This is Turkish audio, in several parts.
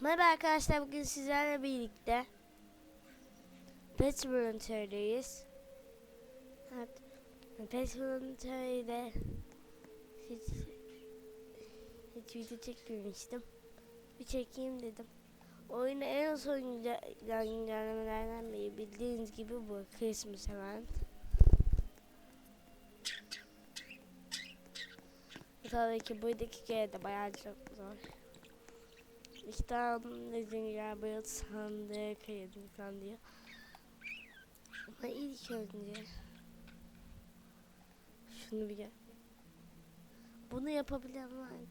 Merhaba arkadaşlar bugün sizlerle birlikte Pet Volunteer'deyiz. Evet. Pet Volunteer'de hiç, hiç video çekmemiştim. Bir çekeyim dedim. Oyunu en son günce- güncellemelerden biri bildiğiniz gibi bu Christmas Event. Tabii ki buradaki kere de bayağı çok zor. İki tane zincir bayat sandığı kayırdım falan diyor. Ama ilk önce şunu bir gel. Bunu yapabilen var mı?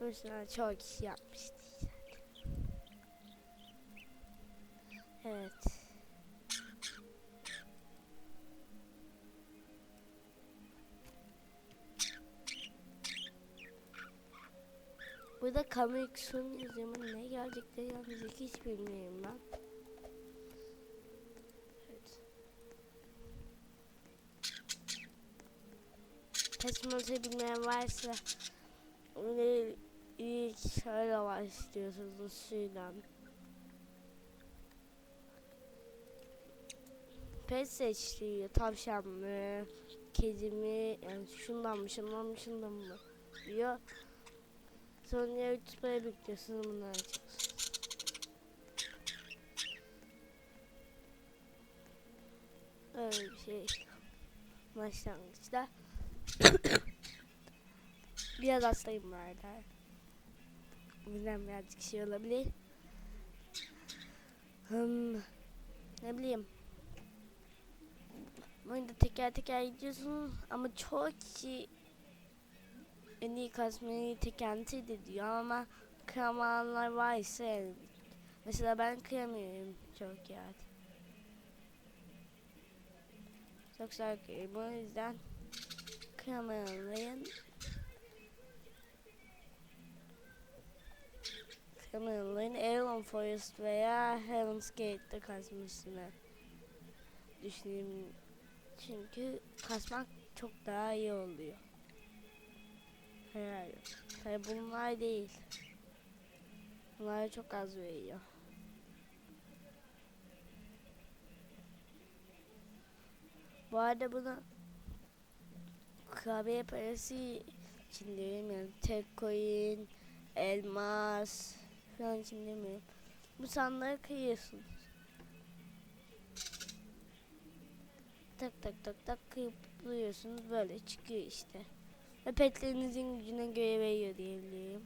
Mesela çok kişi yapmıştı. Evet. Burada Comic ama ne gelecekleri yazacak hiç bilmiyorum ben. Pesmoz'u bilmeyen varsa öyle ilk şöyle başlıyorsunuz suyla. Pet seçtiği tavşan mı, kedi mi, yani şundan mı, şundan mı, şundan mı diyor. Sonra 3 para bekliyorsun bunları açıyorsun. Öyle bir şey başlangıçta. Biraz hastayım vardı. O yüzden birazcık şey olabilir. Hmm, ne bileyim. Oyunda teker teker gidiyorsun ama çok kişi en iyi kasmayı tekenti de diyor ama kıramayanlar varsa yani. Mesela ben kıyamıyorum çok yani. Çok sarkıyorum o yüzden kıramayanların kıramayanların Aeon Forest veya Heaven's Gate'de kasmasını düşünüyorum. Çünkü kasmak çok daha iyi oluyor. Hayır. Hayır bunlar değil. Bunlar çok az veriyor. Bu arada bunu kurabiye parası için diyorum tek coin, elmas falan için demiyorum. Bu sandığı kıyıyorsunuz. Tak tak tak tak kıyıp buluyorsunuz böyle çıkıyor işte. Ve petlerinizin gücüne göre veriyor diyebilirim.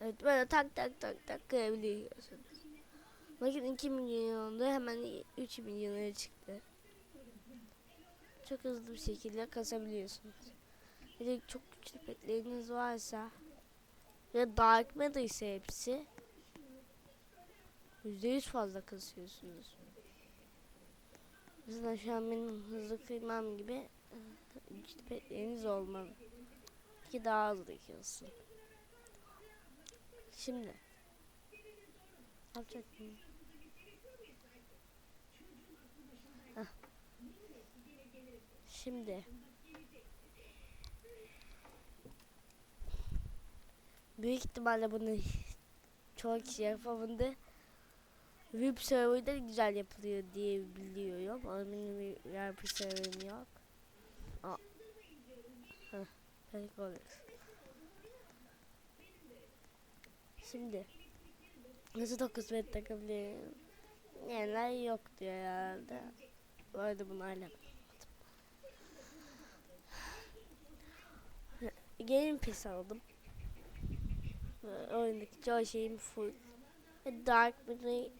Evet böyle tak tak tak tak kırabiliyorsunuz. Bakın 2 milyon oldu hemen 3 milyona çıktı çok hızlı bir şekilde kasabiliyorsunuz. Bir de çok güçlü petleriniz varsa ve Dark Matter ise hepsi %100 fazla kasıyorsunuz. Mesela şu an benim hızlı kıymam gibi güçlü petleriniz olmalı. Ki daha hızlı kılsın. Şimdi yapacak mıyım? Şimdi büyük ihtimalle bunu çok kişi yapamadı. VIP serverda güzel yapılıyor diye biliyorum. Ama benim bir VIP serverim yok. Aa. Pek olur. Şimdi nasıl 9 bet takabilirim? Neler yok diyor herhalde. Bu arada bunu hala Game Pass aldım. Ee, Oyundaki çoğu şeyim full. Dark Matter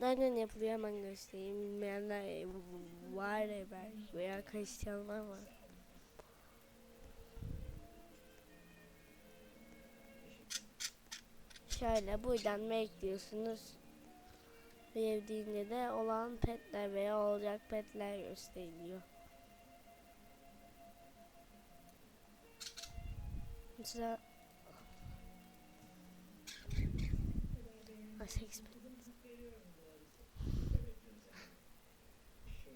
nereden yapılıyor hemen göstereyim. Bilmeyenler var ya belki veya karıştıranlar var. Şöyle buradan bekliyorsunuz. Verdiğinde de olan petler veya olacak petler gösteriliyor. sıra...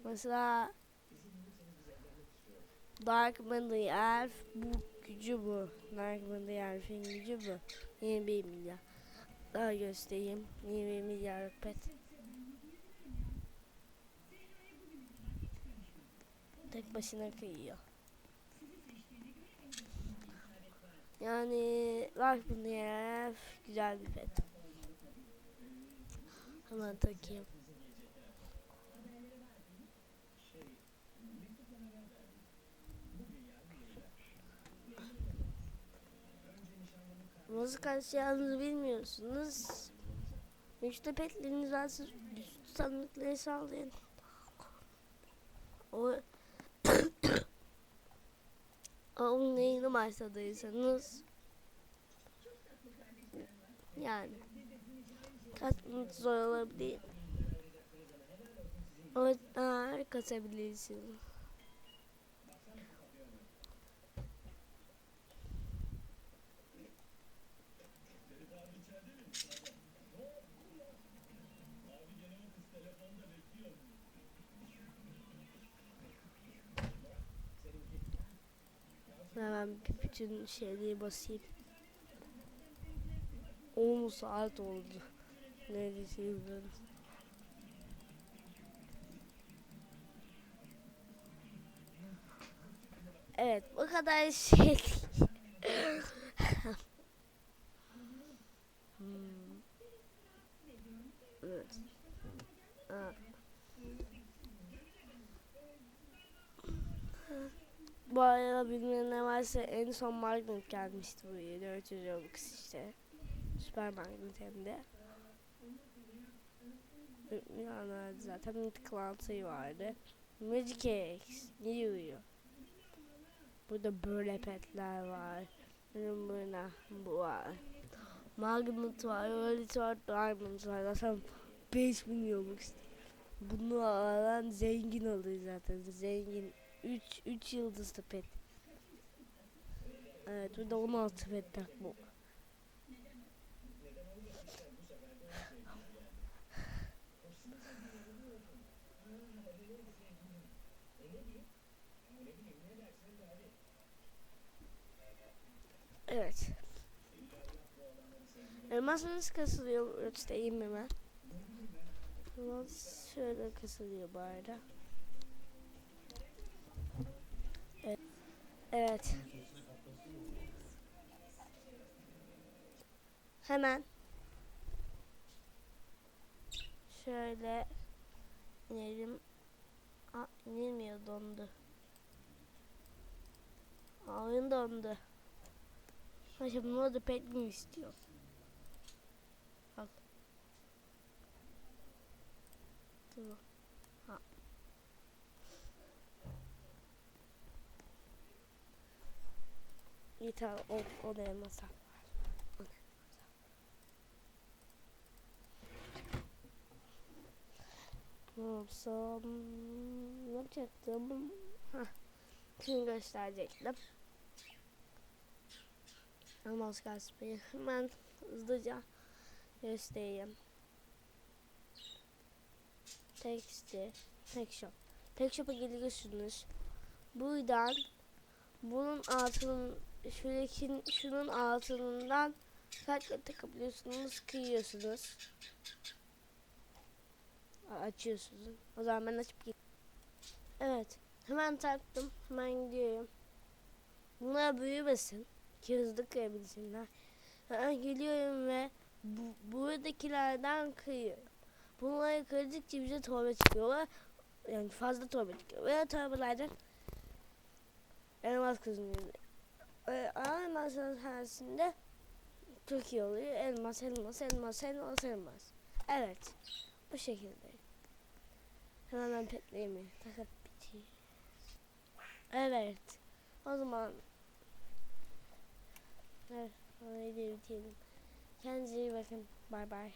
Mesela Dark Mandy Elf bu gücü bu. Dark Mandy Elf'in gücü bu. 21 milyar. Daha göstereyim. 20 milyar pet. Tek başına kıyıyor. Yani Matter Elf güzel bir pet. Hemen takayım. Nasıl kaçacağınızı bilmiyorsunuz. Güçlü petleriniz varsa sandıkları sağlayın. O onun neyini başladıysanız yani kaçmanız zor olabilir. O yüzden kaçabilirsiniz. Hemen bütün şeyleri basayım. 10 saat oldu. Neredeyse yıllarım. Evet bu kadar şey. Hmm. Evet. Ha. Bu arada bilmeyen ne varsa en son Magnet gelmişti buraya. 400 Robux işte. Süper Magnet hem de. Yani zaten Mythical vardı. Magic X. Uyuyor. Burada böyle petler var. Benim burada bu var. Magnet var, Earth var, Diamond var. Zaten 5 milyon Robux. Bunu alan zengin oluyor zaten. Zengin 3 3 yıldızlı pet. Evet burada 16 pet tak bu. Evet. Elmas nasıl kasılıyor? Göstereyim hemen. Elmas şöyle kasılıyor bu arada. Evet. Evet. Hemen şöyle inelim. Aa, inilmiyor dondu. Oyun dondu. Bunu da pek mi istiyor? Al. Tamam. İyi tamam o, o da elmasa. Ne yapsam? Ne yapacaktım? Hah. Şimdi gösterecektim. Elmas kasmayı hemen hızlıca göstereyim. Teksti, tek shop. Tek shop'a geliyorsunuz. Buradan bunun altının şuradaki şunun altından kartla takabiliyorsunuz, kıyıyorsunuz. Açıyorsunuz. O zaman ben açıp git. Evet. Hemen taktım. Hemen gidiyorum. Bunlar büyümesin ki hızlı kıyabilsinler. Ben geliyorum ve bu, buradakilerden kıyıyorum. Bunları kırdıkça bize torba çıkıyorlar. Yani fazla torba çıkıyor. Ve o torbalardan elmas kazanıyoruz. Ve elmasın sayesinde çok iyi oluyor. Elmas, elmas, elmas, elmas, elmas. Evet. Bu şekilde. Hemen ben petleyeyim. Takıp biteyim. Evet. O zaman Evet, orayı da bitirelim. Kendinize iyi bakın. Bay bay.